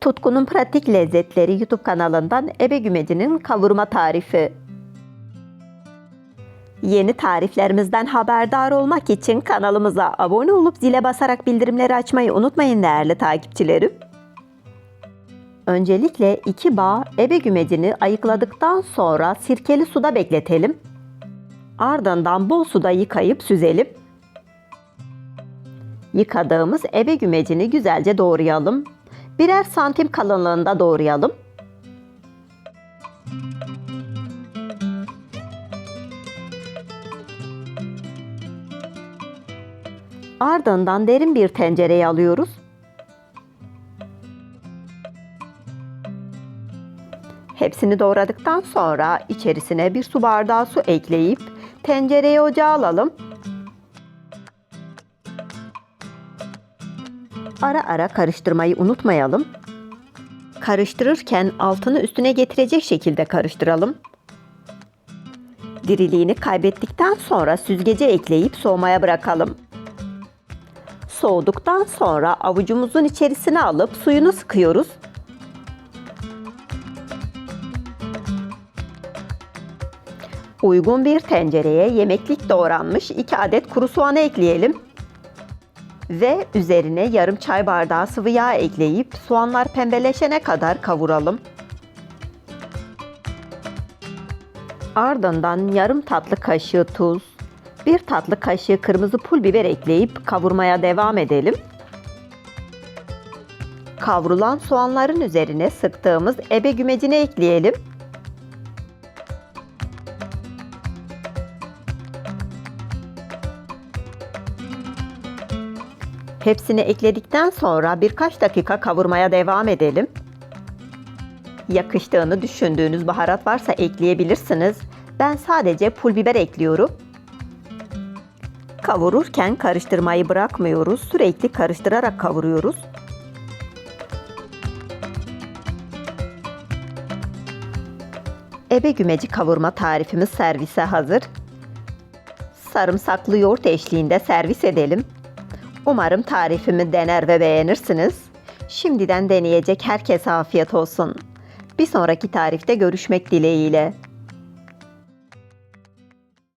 Tutkunun Pratik Lezzetleri YouTube kanalından Ebe Gümeci'nin kavurma tarifi. Yeni tariflerimizden haberdar olmak için kanalımıza abone olup zile basarak bildirimleri açmayı unutmayın değerli takipçilerim. Öncelikle iki bağ ebe gümecini ayıkladıktan sonra sirkeli suda bekletelim. Ardından bol suda yıkayıp süzelim. Yıkadığımız ebe gümecini güzelce doğrayalım. Birer santim kalınlığında doğrayalım. Ardından derin bir tencereye alıyoruz. Hepsini doğradıktan sonra içerisine bir su bardağı su ekleyip tencereye ocağa alalım. Ara ara karıştırmayı unutmayalım. Karıştırırken altını üstüne getirecek şekilde karıştıralım. Diriliğini kaybettikten sonra süzgece ekleyip soğumaya bırakalım. Soğuduktan sonra avucumuzun içerisine alıp suyunu sıkıyoruz. Uygun bir tencereye yemeklik doğranmış 2 adet kuru soğanı ekleyelim. Ve üzerine yarım çay bardağı sıvı yağ ekleyip soğanlar pembeleşene kadar kavuralım. Ardından yarım tatlı kaşığı tuz, bir tatlı kaşığı kırmızı pul biber ekleyip kavurmaya devam edelim. Kavrulan soğanların üzerine sıktığımız ebe gümecini ekleyelim. Hepsini ekledikten sonra birkaç dakika kavurmaya devam edelim. Yakıştığını düşündüğünüz baharat varsa ekleyebilirsiniz. Ben sadece pul biber ekliyorum. Kavururken karıştırmayı bırakmıyoruz. Sürekli karıştırarak kavuruyoruz. Ebe gümeci kavurma tarifimiz servise hazır. Sarımsaklı yoğurt eşliğinde servis edelim. Umarım tarifimi dener ve beğenirsiniz. Şimdiden deneyecek herkese afiyet olsun. Bir sonraki tarifte görüşmek dileğiyle.